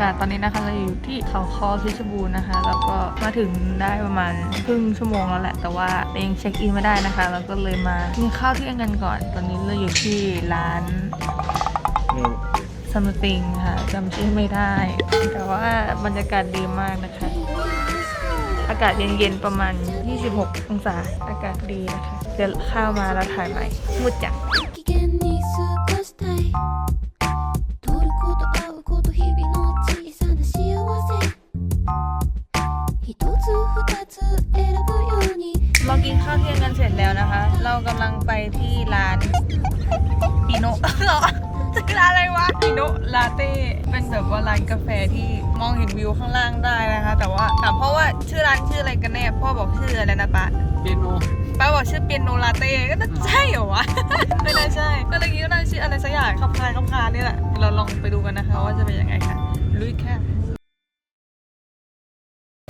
ค่ะ ตอนนี้นะคะเราอยู่ที่เขาคอพิชบูรณ์นะคะ แล้วก็มาถึงได้ประมาณครึ่งชั่วโมงแล้วแหละ แต่ว่ายังเช็คอินไม่ได้นะคะ แล้วก็เลยมากินข้าวเที่ยงกันก่อน ตอนนี้เราอยู่ที่ร้านซัมติงค่ะจำชื่อไม่ได้ แต่ว่าบรรยากาศดีมากนะคะ อากาศเย็นๆประมาณ 26 องศา อากาศดีนะคะ เดี๋ยวข้าวมาแล้วถ่ายใหม่มุดจัง ข้าวเที่ยงกันเสร็จแล้วนะคะ เรากำลังไปที่ร้านปิโนเหรอชื่อร้านอะไรวะปิโนลาเต้ เป็นแบบว่าร้านกาแฟที่มองเห็นวิวข้างล่างได้นะคะ แต่ว่าถามพ่อว่าชื่อร้านชื่ออะไรกันแน่ พ่อบอกชื่ออะไรนะปะเปียโนป้าบอกชื่อเปียโนลาเต้ก็น่าใช่เหรอวะ ไม่น่าใช่ ก็เลยคิดว่าน่าชื่ออะไรสักอย่างขับคายขับคานี่แหละ เราลองไปดูกันนะคะว่าจะเป็นยังไงค่ะลุยแค่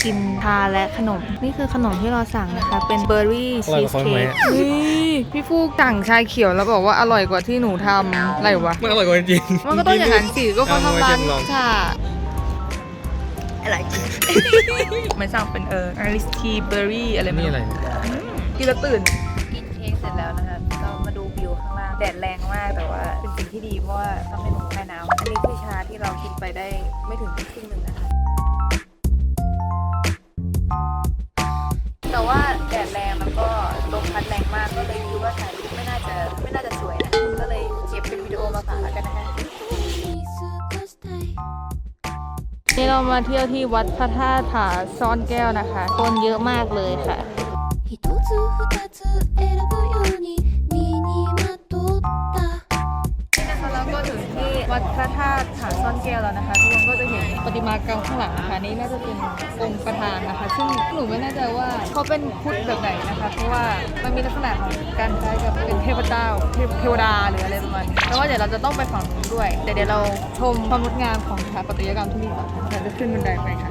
กินชาและขนม นี่คือขนมที่เราสั่งนะคะ เป็นเบอร์รี่ชีสเค้กนี่พี่ฟูกสั่งชาเขียวแล้วบอกว่าอร่อยกว่าที่หนูทำอะไรวะมันอร่อยกว่าจริงมันก็ต้องอย่างนั้นสิก็เขาทำร้านเอมชิมลองชาอะไรไม่สั่งเป็นเออไอริสทีเบอร์รี่อะไรไม่นี่รู้อะไรเนี่ยกินแล้วตื่นกินเค้กเสร็จแล้วนะคะก็มาดูวิวข้างล่างแดดแรงมากแต่ว่าเป็นสิ่งที่ดีเพราะว่าทำให้หนูคลายหนาวอันนี้คือชาที่เรากินไปได้ไม่ถึงครึ่งหนึ่งนะคะ เรามาเที่ยวที่วัดพระธาตุผาซ่อนแก้วนะคะ คนเยอะมากเลยค่ะ กรรมข้างหลังนะคะนี่น่าจะเป็นองค์ประธานนะคะ ซึ่งหนูไม่แน่ใจว่าเขาเป็นพุทธแบบไหนนะคะ เพราะว่ามันมีลักษณะของการคล้ายกับเป็นเทพเจ้าเทพเทวดาหรืออะไรประมาณนี้แต่ว่าเดี๋ยวเราจะต้องไปฝั่งนู้นด้วยแต่เดี๋ยวเราชมความงดงามของสถาปัตยกรรมที่นี่ก่อนเราจะขึ้นบันไดไปค่ะ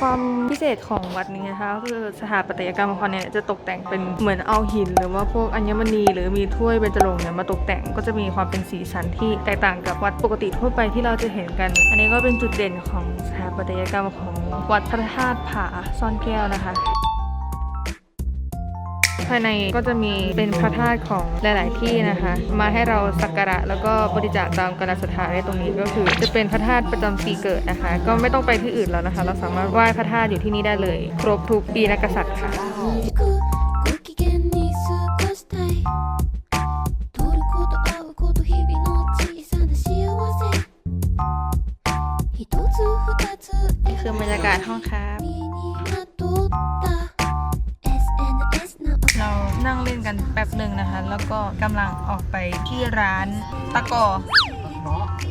ความพิเศษของวัดนี้นะคะคือสถาปัตยกรรมของเขาเนี่ยจะตกแต่งเป็นเหมือนเอาหิน หรือว่าพวกอัญมณี หรือมีถ้วยเบญจรงค์เนี่ยมาตกแต่งก็จะมีความเป็นสีสันที่แตกต่างกับวัดปกติทั่วไปที่เราจะเห็นกัน อันนี้ก็เป็นจุดเด่นของสถาปัตยกรรมของวัดพระธาตุผาซ่อนแก้วนะคะ ภายในก็จะมีเป็นพระธาตุของหลาย ๆ ที่นะคะ มาให้เราสักการะแล้วก็บริจาคตามกาลสถานในตรงนี้ก็คือ จะเป็นพระธาตุประจำปีเกิดนะคะ ก็ไม่ต้องไปที่อื่นแล้วนะคะ เราสามารถไหว้พระธาตุอยู่ที่นี่ได้เลย ครบทุกปีนักษัตริย์ค่ะคือบรรยากาศห้องครับ กันแป๊บหนึ่งนะคะ แล้วก็กำลังออกไปที่ร้านตะกอ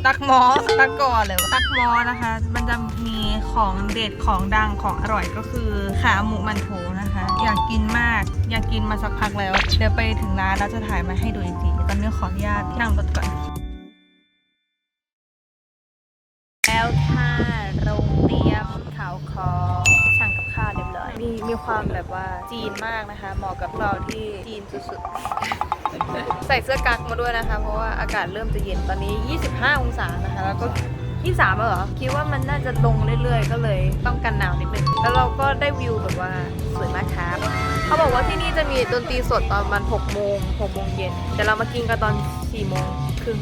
ตักหมอตักก่อเลยตักหมอนะคะ มันจะมีของเด็ดของดังของอร่อยก็คือขาหมูมันโถนะคะ อยากกินมาก อยากกินมาสักพักแล้ว เดี๋ยวไปถึงร้านแล้วจะถ่ายมาให้ดูอีกทีตอนนี้ขออนุญาตนั่งรถก่อน แล้วค่ะโรงเตรียมเขาคอ มีความแบบว่าจีนมากนะคะ เหมาะกับเราที่จีนสุดๆ ใส่เสื้อกั๊กมาด้วยนะคะ เพราะว่าอากาศเริ่มจะเย็นตอนนี้ 25 องศานะคะ แล้วก็23แล้วเหรอ คิดว่ามันน่าจะลงเรื่อยๆ ก็เลยต้องกันหนาวนิดนึง แล้วเราก็ได้วิวแบบว่าสวยมากครับ เขาบอกว่าที่นี่จะมีดนตรีสดตอนประมัน6โมง6โมงเย็น แต่เรามากินกันตอน4โมงครึ่ง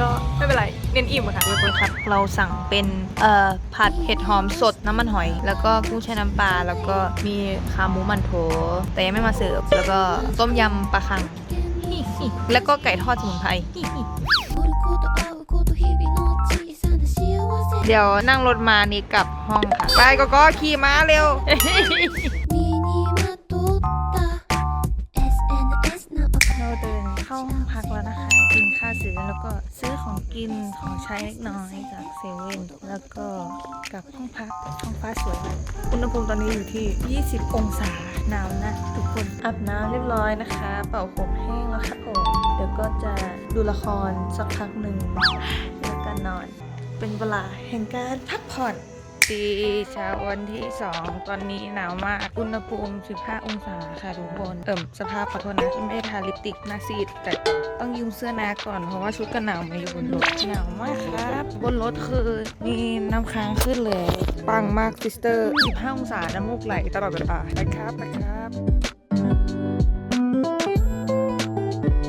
ก็ไม่เป็นไร เน้นอิ่มอะค่ะเรียบร้อยครับเราสั่งเป็นเอ่อผัดเห็ดหอมสดน้ำมันหอย แล้วก็กุ้งแช่น้ำปลาแล้วก็มีขาหมูมันโถ แต่ยังไม่มาเสิร์ฟแล้วก็ต้มยำปลาคัง แล้วก็ไก่ทอดสมุนไพรเดี๋ยวนั่งรถมานี่กลับห้องค่ะ ไปก็ก็ขี่ม้าเร็ว เราเดินเข้าห้องพักแล้วนะคะ กินข้าวเสร็จแล้วก็ ของกินของใช้เล็กน้อยจากเซเว่นแล้วก็กลับห้องพักห้องฟ้าสวยมากอุณหภูมิตอนนี้อยู่ที่ 20 องศาหนาวนะทุกคนอาบน้ำเรียบร้อยนะคะ เป่าผมแห้งแล้วครับผมเดี๋ยวก็จะดูละครสักพักหนึ่งแล้วก็นอน เป็นเวลาแห่งการพักผ่อน ดีเช้าวันที่ 2 ตอนนี้หนาวมาก อุณหภูมิ 15 องศาค่ะทุกคน เอิ่มสภาพขอโทษนะไม่ได้ทาลิปติกหน้าซีด แต่ต้องยืมเสื้อนาก่อนเพราะว่าชุดกันหนาวมาอยู่บนรถหนาวมากครับ บนรถคือมีน้ำค้างขึ้นเลย ปังมากซิสเตอร์ 15 องศาน้ำมูกไหลตลอดเวลาไปครับไปครับ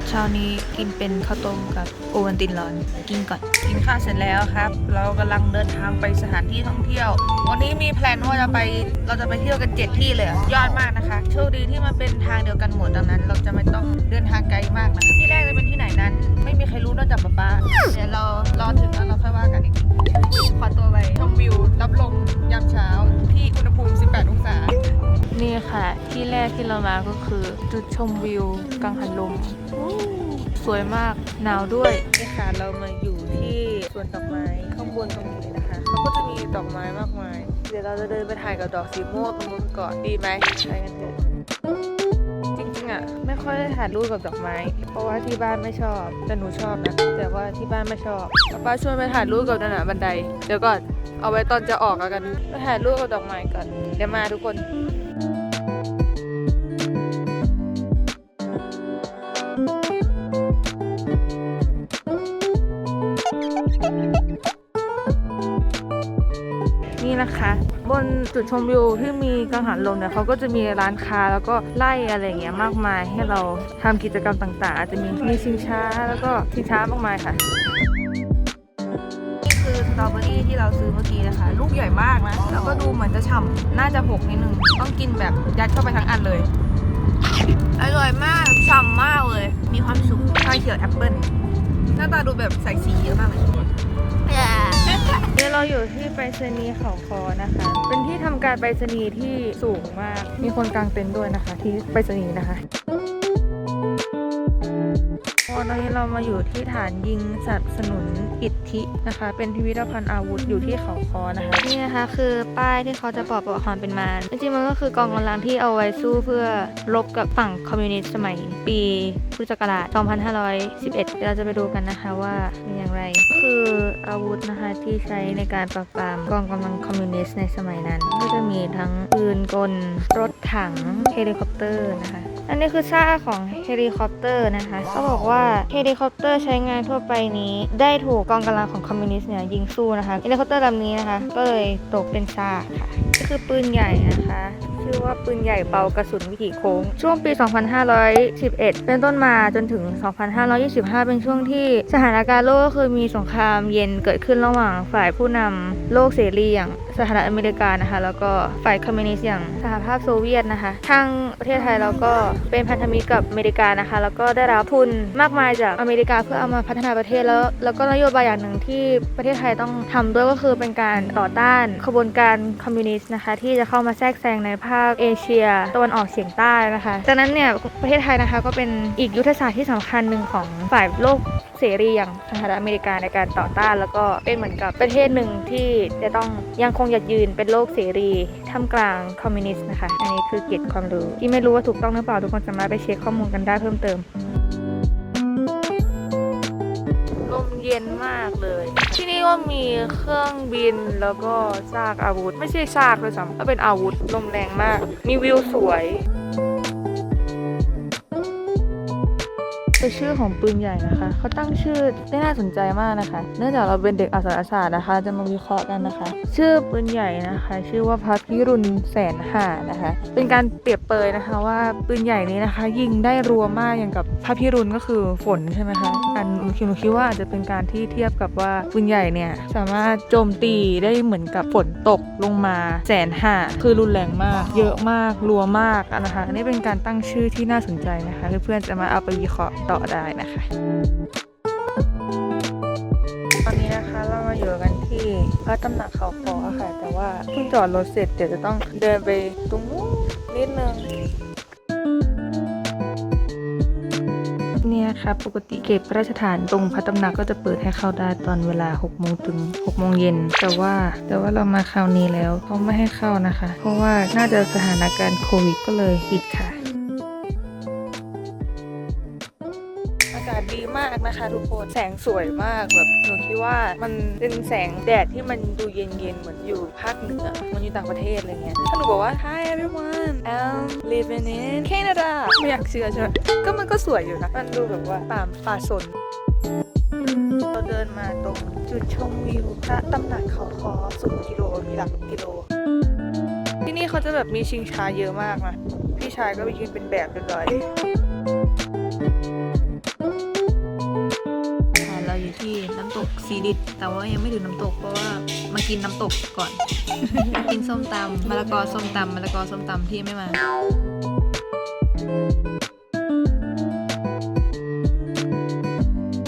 เช้านี้กินเป็นข้าวต้มกับโอวันตินร้อนกินก่อนกินข้าวเสร็จแล้วครับ เรากำลังเดินทางไปสถานที่ท่องเที่ยว วันนี้มีแพลนว่าจะไปเราจะไปเที่ยวกันเจ็ดที่เลยยอดมากนะคะโชคดีที่มันเป็นทางเดียวกันหมดดังนั้น เราจะไม่ต้องเดินทางไกลมากนะที่แรกจะเป็นที่ไหนนั้น ไม่มีใครรู้นอกจากป๊าป๊าเดี๋ยวเรารอถึงแล้วเราค่อยว่ากันอีกขอตัวไปชมวิวรับลมยามเช้าที่อุณหภูมิ 18 องศานี่ค่ะ ที่แรกที่เรามาก็คือ จุดชมวิวกังหันลม สวยมากหนาวด้วยนี่ค่ะเรามาอยู่ที่สวนดอกไม้ข้างบนตรงนี้นะคะเขาก็จะมีดอกไม้มากมาย เดี๋ยวเราจะเดินไปถ่ายกับดอกสีม่วงตรงนู้นก่อนดีไหมไปกันเถอะจริงๆอะไม่ค่อยได้ถ่ายรูปกับดอกไม้ เพราะว่าที่บ้านไม่ชอบแต่หนูชอบนะแต่ว่าที่บ้านไม่ชอบป้าชวนไปถ่ายรูปกับนั่นน่ะบันได เดี๋ยวก่อนเอาไว้ตอนจะออกแล้วกันไปถ่ายรูปกับดอกไม้ก่อนเดี๋ยวมาทุกคน จุดชมวิวที่มีกังหันลมเนี่ยเขาก็จะมีร้านค้าแล้วก็ไล่อะไรอย่างเงี้ยมากมายให้เราทำกิจกรรมต่างๆ อาจจะมีมีชิงช้าแล้วก็ชิงช้ามากมายค่ะนี่คือสตรอเบอรี่ที่เราซื้อเมื่อกี้นะคะ ลูกใหญ่มากนะ แล้วก็ดูเหมือนจะฉ่ำน่าจะหกนิดนึง ต้องกินแบบยัดเข้าไปทั้งอันเลย อร่อยมากฉ่ำมากเลย มีความสุขชาเขียวแอปเปิ้ลหน้าตาดูแบบใส่สีเยอะมากเลย เดี๋ยวเราอยู่ที่ไปรษณีย์เขาคอนะคะ เป็นที่ทำการไปรษณีย์ที่สูงมาก มีคนกางเต็นท์ด้วยนะคะ ที่ไปรษณีย์นะคะ ตอนนี้เรามาอยู่ที่ฐานยิงสนับสนุนอิทธินะคะ เป็นพิพิธภัณฑ์อาวุธอยู่ที่เขาคอนะคะ นี่นะคะคือป้ายที่เขาจะบอกประวัติความเป็นมาจริงๆมันก็คือกองกำลังที่เอาไว้สู้เพื่อรบกับฝั่งคอมมิวนิสต์สมัยปีพุทธศักราช 2511เดี๋ยวเราจะไปดูกันนะคะว่าเป็นอย่างไร คืออาวุธนะคะที่ใช้ในการปราบปรามกองกำลังคอมมิวนิสต์ในสมัยนั้น ก็จะมีทั้งปืนกล รถถัง เฮลิคอปเตอร์นะคะ อันนี้คือซากของเฮลิคอปเตอร์นะคะ เขาบอกว่าเฮลิคอปเตอร์ใช้งานทั่วไปนี้ ได้ถูกกองกำลังของคอมมิวนิสต์เนี่ยยิงสู้นะคะเฮลิคอปเตอร์ลำนี้นะคะ ก็เลยตกเป็นซากค่ะ นี่คือปืนใหญ่นะคะ ชื่อว่าปืนใหญ่เบากระสุนวิถีโค้ง ช่วงปี 2511 เป็นต้นมาจนถึง 2525 เป็นช่วงที่สถานการณ์โลกก็คือมีสงครามเย็นเกิดขึ้นระหว่างฝ่ายผู้นำโลกเสรีอย่างสหรัฐอเมริกานะคะ แล้วก็ฝ่ายคอมมิวนิสต์อย่างสหภาพโซเวียตนะคะ ทางประเทศไทยเราก็เป็นพันธมิตรกับอเมริกานะคะ แล้วก็ได้รับทุนมากมายจากอเมริกาเพื่อเอามาพัฒนาประเทศแล้ว แล้วก็นโยบายอย่างหนึ่งที่ประเทศไทยต้องทำด้วยก็คือเป็นการต่อต้านขบวนการคอมมิวนิสต์นะคะ ที่จะเข้ามาแทรกแซงในภาคเอเชียตะวันออกเฉียงใต้นะคะจากนั้นเนี่ยประเทศไทยนะคะก็เป็นอีกยุทธศาสตร์ที่สำคัญหนึ่งของฝ่ายโลกเสรีอย่างสหรัฐอเมริกาในการต่อต้าน แล้วก็เป็นเหมือนกับประเทศหนึ่งที่จะต้องยังคงหยัดยืนเป็นโลกเสรีท่ามกลางคอมมิวนิสต์นะคะ อันนี้คือเกียรติความรู้ที่ไม่รู้ว่าถูกต้องหรือเปล่าทุกคนสามารถไปเช็คข้อมูลกันได้เพิ่มเติมลมเย็นมากเลย นี่ก็มีเครื่องบินแล้วก็ซากอาวุธ ไม่ใช่ซากเลยซ้ำก็เป็นอาวุธลมแรงมาก มีวิวสวย คือชื่อของปืนใหญ่นะคะ เขาตั้งชื่อได้น่าสนใจมากนะคะ เนื่องจากเราเป็นเด็กอักษรศาสตร์นะคะ จะมาวิเคราะห์กันนะคะ ชื่อปืนใหญ่นะคะ ชื่อว่าพระพิรุณแสนห่านะคะ เป็นการเปรียบเปรยนะคะว่าปืนใหญ่นี้นะคะ ยิงได้รัวมากอย่างกับพระพิรุณก็คือฝนใช่ไหมคะอันคิดหนูคิดว่าอาจจะเป็นการที่เทียบกับว่าปืนใหญ่เนี่ยสามารถโจมตีได้เหมือนกับฝนตกลงมาแสนห่าคือรุนแรงมาก เยอะมากรัวมากนะคะอันนี้เป็นการตั้งชื่อที่น่าสนใจนะคะเพื่อนๆจะมาเอาไปวิเคราะห์ต่อได้นะคะ ตอนนี้นะคะเรามาอยู่กันที่พระตำหนักเขาคอค่ะ แต่ว่าเพิ่งจอดรถเสร็จเดี๋ยวจะต้องเดินไปตรงนู้นนิดนึงเนี่ยค่ะปกติเก็บพระราชทานตรงพระตำหนักก็จะเปิดให้เข้าได้ตอนเวลา6โมงถึง6โมงเย็นแต่ว่าแต่ว่าเรามาคราวนี้แล้วเขาไม่ให้เข้านะคะ เพราะว่าน่าจะสถานการณ์โควิดก็เลยปิดค่ะ นะคะ ทุกคนแสงสวยมากแบบหนูคิดว่ามันเป็นแสงแดดที่มันดูเย็นๆเหมือนอยู่ภาคเหนือมันอยู่ต่างประเทศอะไรเงี้ยถ้าหนูบอกว่า Hi everyone I'm living in Canada ไม่อยากเชื่อใช่ไหมก็มันก็สวยอยู่นะมันดูแบบว่าป่าป่าสนเราเดินมาตรงจุดชมวิวพระตำหนักเขาคอสูงกิโลมีหลักกิโล ที่นี่เขาจะแบบมีชิงช้าเยอะมากนะพี่ชายก็ไปยืนเป็นแบบเรียบร้อยีดิต แต่ว่ายังไม่ถึงน้ำตกเพราะว่ามากินน้ำตกก่อน กินส้มตำมะละกอส้มตำมะละกอส้มตำที่ไม่มา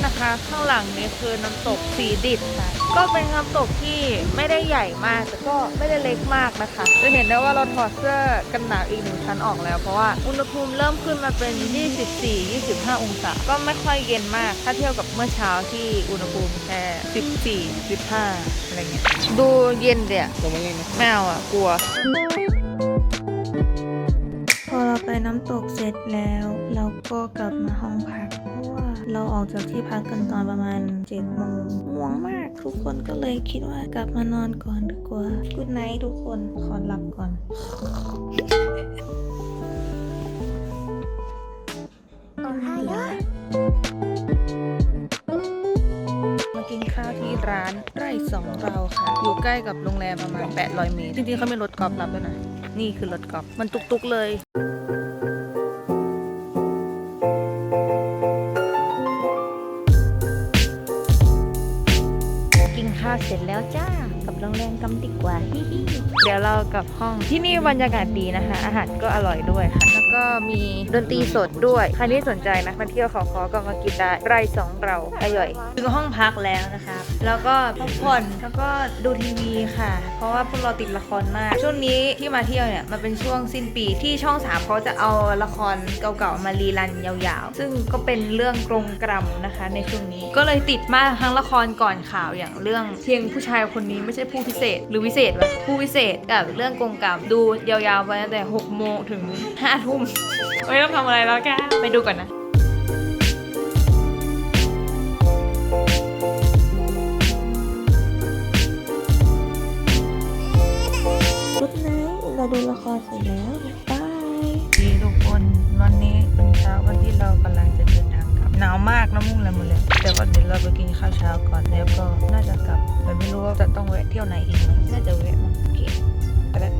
นะคะข้างหลังนี้คือน้ำตกสีดิดค่ะ ก็เป็นน้ำตกที่ไม่ได้ใหญ่มากแต่ก็ไม่ได้เล็กมากนะคะ จะเห็นได้ว่าเราถอดเสื้อกันหนาวอีกหนึ่งชั้นออกแล้ว เพราะว่าอุณหภูมิเริ่มขึ้นมาเป็น 24-25 องศา ก็ไม่ค่อยเย็นมาก ถ้าเทียบกับเมื่อเช้าที่อุณหภูมิแค่ 14 15 อะไรเงี้ย ดูเย็นเดียลงมาเล่นนะแมวอะกลัวพอเราไปน้ำตกเสร็จแล้ว เราก็กลับมาห้องพักเพราะว่า เราออกจากที่พักกันตอนประมาณเจ็ดโมงง่วงมากทุกคนก็เลยคิดว่ากลับมานอนก่อนดีกว่ากุดไนท์ทุกคนขอหลับก่อนมากินข้าวที่ร้านไร่สองเราค่ะ อยู่ใกล้กับโรงแรมประมาณ 800 เมตร จริงๆเขามีรถกอล์ฟรับด้วยนะ นี่คือรถกอล์ฟมันตุกๆเลย ร็จแล้วจ้า กับโรงแรมกำดีกว่าฮิฮิเดี๋ยวเรากลับห้องที่นี่บรรยากาศดีนะคะ อาหารก็อร่อยด้วยค่ะ แล้วก็มีดนตรีสดด้วย ใครที่สนใจนะมาเที่ยวเขาคอก็มากินได้ไร่สองเราอร่อยถึงห้องพักแล้วนะคะ แล้วก็พักผ่อนแล้วก็ดูทีวีค่ะ เพราะว่าพวกเราติดละครมาก ช่วงนี้ที่มาเที่ยวเนี่ยมันเป็นช่วงสิ้นปีที่ช่องสามเขาจะเอาละครเก่าๆมารีรันยาวๆ ซึ่งก็เป็นเรื่องกรงกรรมนะคะ ในช่วงนี้ก็เลยติดมากทั้งละครก่อนข่าวอย่างเรื่องเพียงผู้ชายคนนี้ไม่ใช่ผู้พิเศษ หรือวิเศษวะผู้วิเศษกับเรื่องกรงกรรมดูยาวๆไปตั้งแต่6โมงถึง5ทุ่มไม่ต้องทำอะไรแล้วแกไปดูก่อนนะ เราดูละครเสร็จแล้วบายดีทุกคนวันนี้เป็นเช้าวันที่เรากำลังจะเดินทางกลับหนาวมากน้ำมูกเลยหมดเลยแต่ว่าเดี๋ยวเราไปกินข้าวเช้าก่อนแล้วก็น่าจะกลับแต่ไม่รู้ว่าจะต้องแวะเที่ยวไหนอีกไหมน่าจะแวะมั้งโอเคไปแล้ว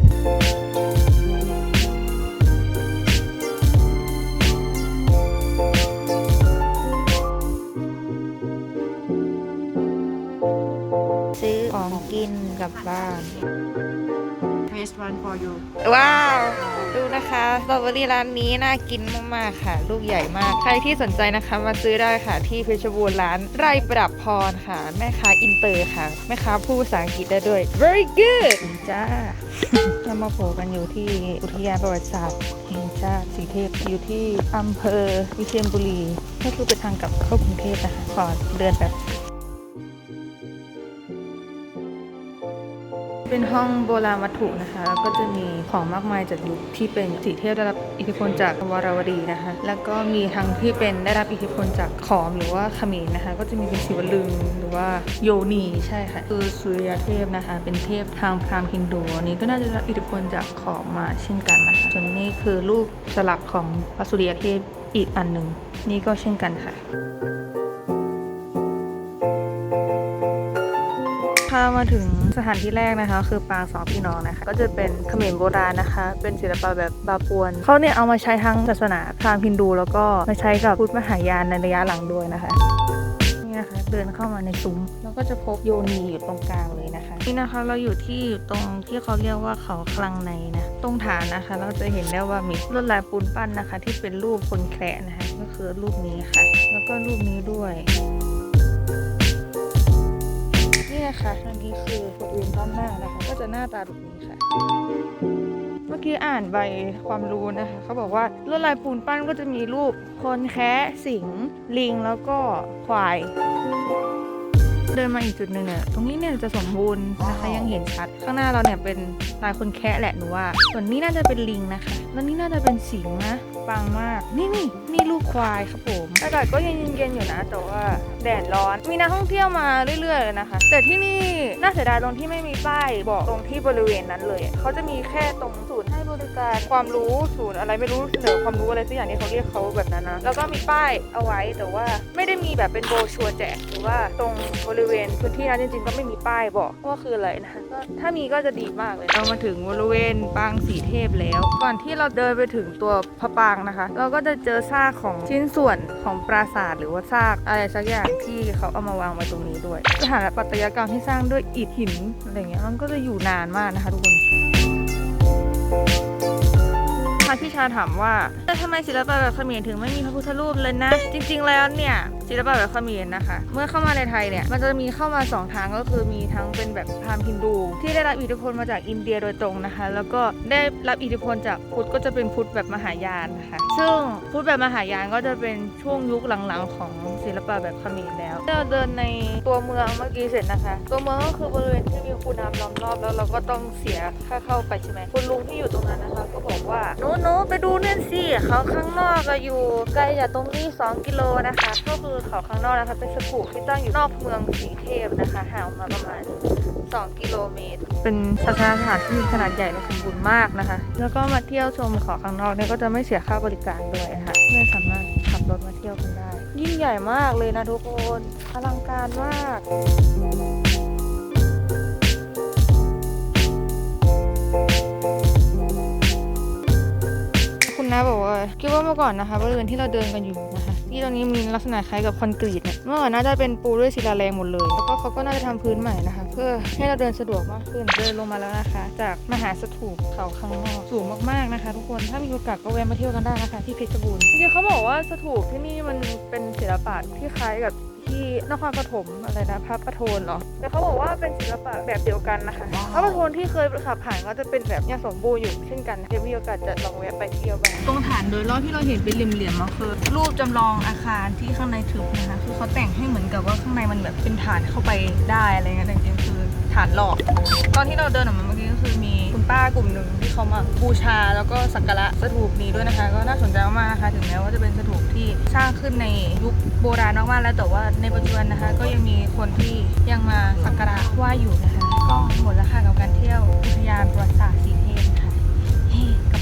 ซื้อของกินกลับบ้าน Taste one for you ว้าว ดูนะคะสตรอเบอรี่ร้านนี้น่ากินมากๆค่ะ ลูกใหญ่มาก ใครที่สนใจนะคะมาซื้อได้ค่ะ ที่เพชรบูรณ์ร้านไร่ประดับพรค่ะ แม่ค้าอินเตอร์ค่ะ แม่ค้าพูดภาษาอังกฤษได้ด้วย very good จ้า เรามาโผล่กันอยู่ที่อุทยานประวัติศาสตร์แห่งชาติสีเทพอยู่ที่อำเภอวิเชียรบุรีก็คือเป็นทางกลับเข้ากรุงเทพนะคะขอเดินแบบ เป็นห้องโบราณวัตถุนะคะ แล้วก็จะมีของมากมายจากยุคที่เป็นสีเทพได้รับอิทธิพลจากวราวดีนะคะ แล้วก็มีทั้งที่เป็นได้รับอิทธิพลจากขอมหรือว่าเขมรนะคะ ก็จะมีเป็นศิวลึงหรือว่าโยนีใช่ค่ะ คือสุริยเทพนะคะ เป็นเทพทางพราหมณ์ฮินดูอันนี้ก็น่าจะได้รับอิทธิพลจากขอมมาเช่นกันนะคะ ส่วนนี้คือรูปสลักของพระสุริยเทพอีกอันหนึ่งนี่ก็เช่นกันค่ะามาถึงสถานที่แรกนะคะ คือปางสองพี่น้องนะคะ ก็จะเป็นเขมรโบราณนะคะ เป็นศิลปะแบบบาปวนเขาเนี่ยเอามาใช้ทั้งศาสนาพราหมณ์ฮินดู แล้วก็มาใช้กับพุทธมหายานในระยะหลังด้วยนะคะนี่นะคะ เดินเข้ามาในซุ้มแล้วก็จะพบโยนีอยู่ตรงกลางเลยนะคะ นี่นะคะเราอยู่ที่ตรงที่เขาเรียกว่าเขาคลังในนะตรงฐานนะคะ เราจะเห็นได้ว่ามีลวดลายปูนปั้นนะคะ ที่เป็นรูปคนแคระนะคะ ก็คือรูปนี้ค่ะ แล้วก็รูปนี้ด้วย นี่นะคะอันนี้คือบทวินด้านหน้านะคะ ก็จะหน้าตาแบบนี้ค่ะ เมื่อกี้อ่านใบความรู้นะคะเขาบอกว่าลวดลายปูนปั้นก็จะมีรูปคนแคะสิงลิงแล้วก็ควาย เดินมาอีกจุดหนึ่งเนี่ยตรงนี้เนี่ยจะสมบูรณ์นะคะยังเห็นชัด ข้างหน้าเราเนี่ยเป็นลายคนแคะแหละหนูว่า ส่วนนี้น่าจะเป็นลิงนะคะ แล้วนี่น่าจะเป็นสิงนะปังมาก นี่นี่นี่ลูกควายครับผม อากาศก็เย็นๆอยู่นะ แต่ว่าแดดร้อน มีนักท่องเที่ยวมาเรื่อยๆเลยนะคะ แต่ที่นี่น่าเสียดายตรงที่ไม่มีป้ายบอกตรงที่บริเวณนั้นเลย เขาจะมีแค่ตรงศูนย์ให้บริการความรู้ศูนย์อะไรไม่รู้เสนอความรู้อะไรสักอย่างที่เขาเรียกเขาแบบนั้นนะ แล้วก็มีป้ายเอาไว้แต่ว่าไม่ได้มีแบบเป็นโบชัวแจกหรือว่าตรงบริเวณพื้นที่นั้นจริงๆ ก็ไม่มีป้ายบอกว่าคืออะไรนะก็ถ้ามีก็จะดีมากเลย เรามาถึงบริเวณปางสีเทพแล้ว ก่อนที่เราเดินไปถึงตัวพระปางนะคะ เราก็จะเจอซากของชิ้นส่วนของปราสาทหรือว่าซากอะไรสักอย่างที่เขาเอามาวางไว้ตรงนี้ด้วยสถาปัตยกรรมที่สร้างด้วยอิฐหินอะไรเงี้ยมันก็จะอยู่นานมากนะคะทุกคนพี่ชาถามว่าแต่ทำไมศิลปะแบบเขมรถึงไม่มีพระพุทธรูปเลยนะ จริง ๆ แล้วเนี่ย ศิลปะแบบเขมรนะคะ เมื่อเข้ามาในไทยเนี่ย มันจะมีเข้ามาสองทางก็คือมีทั้งเป็นแบบพราหมณ์ฮินดู ที่ได้รับอิทธิพลมาจากอินเดียโดยตรงนะคะ แล้วก็ได้รับอิทธิพลจากพุทธก็จะเป็นพุทธแบบมหายานนะคะซึ่งพุทธแบบมหายานก็จะเป็นช่วงยุคหลังๆ ของศิลปะแบบเขมรแล้วเราเดินในตัวเมืองเมื่อกี้เสร็จนะคะ ตัวเมืองก็คือบริเวณที่มีคูน้ำล้อมรอบแล้วเราก็ต้องเสียค่าเข้าไปใช่ไหมคุณลุงที่อยู่ตรงนั้นนะคะ ก็บอกว่าหนูหนูไปดูเนี่ยสิเขาข้างนอกอะอยู่ไกลจากตรงนี้ 2 กิโลนะคะก็คือเขาข้างนอกนะคะ เป็นสถูปที่ตั้งอยู่นอกเมืองสีเทพนะคะห่างออกมาประมาณ 2 กิโลเมตร เป็นศาสนสถานที่มีขนาดใหญ่และสมบูรณ์มากนะคะ แล้วก็มาเที่ยวชมเขาข้างนอกเนี่ยก็จะไม่เสียค่าบริการด้วยนะคะไม่สามารถขับรถมาเที่ยวกันได้ ยิ่งใหญ่มากเลยนะทุกคนอลังการมากคุณน้าบอกว่าคิดว่าเมื่อก่อนนะคะบริเวณที่เราเดินกันอยู่นะคะ ที่ตรงนี้มีลักษณะคล้ายกับคอนกรีตเนี่ยเมื่อก่อนน่าจะเป็นปูด้วยศิลาแรงหมดเลย แล้วก็เขาก็น่าจะทำพื้นใหม่นะคะ เพื่อให้เราเดินสะดวกมากขึ้นเดินลงมาแล้วนะคะ จากมหาสถูปเขาข้างนอกสูงมากๆนะคะ ทุกคนถ้ามีโอกาสก็แวะมาเที่ยวกันได้นะคะ ที่เพชรบูรณ์จริงๆเขาบอกว่าสถูปที่นี่มันเป็นศิลปะที่คล้ายกับ ที่นครปฐมอะไรนะพระประโทนเหรอแต่เขาบอกว่าเป็นศิลปะแบบเดียวกันนะคะพระประโทนที่เคยขับผ่านก็จะเป็นแบบยังสมบูรณ์อยู่เช่นกันเดี๋ยวมีโอกาสจะลองแวะไปเที่ยวบ้างตรงฐานโดยรอบที่เราเห็นเป็นเหลี่ยมๆมันคือ รูปจำลองอาคารที่ข้างในทึบนะคะคือเขาแต่งให้เหมือนกับว่าข้างในมันแบบเป็นฐานเข้าไปได้อะไรเงี้ยแต่จริงๆคือฐานหลอก ตอนที่เราเดินออกมาเมื่อกี้ก็คือมี คุณป้ากลุ่มหนึ่งที่เขามาบูชา แล้วก็สักการะสถูปนี้ด้วยนะคะ ก็น่าสนใจมากๆนะคะถึงแม้ว่าจะเป็นสถูปที่สร้างขึ้นในยุคโบราณมากๆแล้วแต่ว่าในปัจจุบันนะคะ ก็ยังมีคนที่ยังมาสักการะไหว้อยู่นะคะ ก็หมดแล้วค่ะกับการเที่ยวอุทยานประวัติศาสตร์สี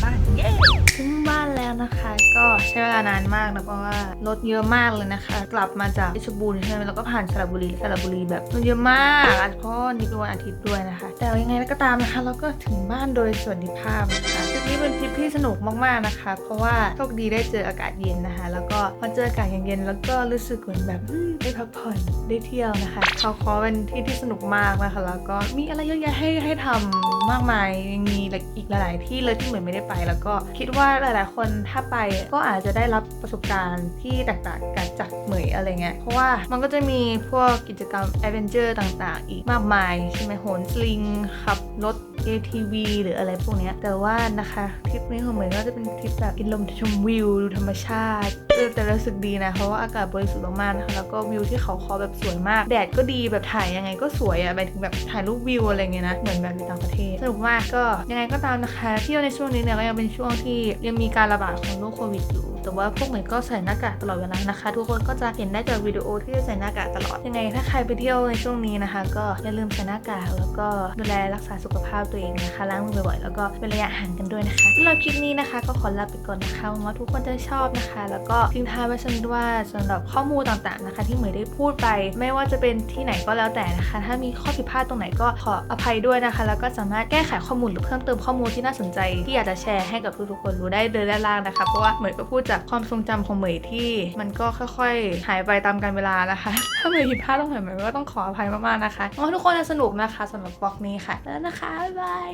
บ้านเย้ถึงบ้านแล้วนะคะ ก็ใช้เวลานานมากนะเพราะว่ารถเยอะมากเลยนะคะ กลับมาจากเพชรบูรณ์ใช่ไหมแล้วก็ผ่านสระบุรีสระบุรีแบบรถเยอะมากอาจจะเพราะนนี้เป็นวันอาทิตย์ด้วยนะคะ แต่ยังไงก็ตามนะคะ เราก็ถึงบ้านโดยสวัสดิภาพนะคะทริปนี้เป็นทริปที่สนุกมากๆนะคะ เพราะว่าโชคดีได้เจออากาศเย็นนะคะ แล้วก็พอเจออากาศเย็นๆแล้วก็รู้สึกเหมือนแบบได้พักผ่อนได้เที่ยวนะคะเขาคอเป็นที่ที่สนุกมากนะคะแล้วก็มีอะไรเยอะแยะให้ให้ทำมากมายยังมีอีกหลายๆที่เลยที่เหมือนไม่ได้ไป แล้วก็คิดว่าหลาย ๆ คนถ้าไปก็อาจจะได้รับประสบการณ์ที่แตกต่างกันจากเหมยอะไรเงี้ยเพราะว่ามันก็จะมีพวกกิจกรรมแอดเวนเจอร์ต่าง ๆ อีกมากมายใช่ไหมโหนสลิงขับรถ ATV หรืออะไรพวกนี้แต่ว่านะคะทริปนี้ของเหมยก็จะเป็นทริปแบบกินลมชมวิวดูธรรมชาติ เออแต่รู้สึกดีนะ เพราะว่าอากาศบริสุทธิ์มากๆนะคะแล้วก็วิวที่เขาคอแบบสวยมาก แดดก็ดีแบบถ่ายยังไงก็สวยอะหมายถึงแบบถ่ายรูปวิวอะไรเงี้ยนะ เหมือนแบบอยู่ต่างประเทศสนุกมากก็ยังไงก็ตามนะคะเที่ยวในช่วงนี้เนี่ยก็ยังเป็นช่วงที่ยังมีการระบาดของโรคโควิดอยู่ แต่ว่าพวกเหมือนก็ใส่หน้ากากตลอดเวลานะคะ ทุกคนก็จะเห็นได้จากวิดีโอที่ใส่หน้ากากตลอดยังไงถ้าใครไปเที่ยวในช่วงนี้นะคะ ก็อย่าลืมใส่หน้ากากแล้วก็ดูแลรักษาสุขภาพตัวเองนะคะล้างมือบ่อยๆแล้วก็เว้นระยะห่างกันด้วยนะคะสำหรับคลิปนี้นะคะ ก็ขอลาไปก่อนนะคะหวังว่าทุกคนจะชอบนะคะ แล้วก็ทิ้งท้ายไว้สันิดว่าสำหรับข้อมูลต่างๆนะคะ ที่เหมยได้พูดไป ไม่ว่าจะเป็นที่ไหนก็แล้วแต่นะคะ ถ้ามีข้อผิดพลาดตรงไหนก็ขออภัยด้วยนะคะ แล้วก็สามารถแก้ไขข้อมูลหรือเพิ่มเติมข้อมูลที่น่าสนใจ ที่อยากจะแชร์ให้กับทุกๆคนรู้ได้เดินด้านล่างนะคะ เพราะว่าเหมยก็พูดจากความทรงจำของเหมยที่มันก็ค่อยๆ หายไปตามกาลเวลานะคะ ถ้าเหมยผิดพลาดตรงไหนเหมยก็ต้องขออภัยมากๆนะคะหวังว่าทุกคนจะสนุกนะคะสำหรับบล็อกนี้ค่ะ แล้วนะคะ บ๊ายบาย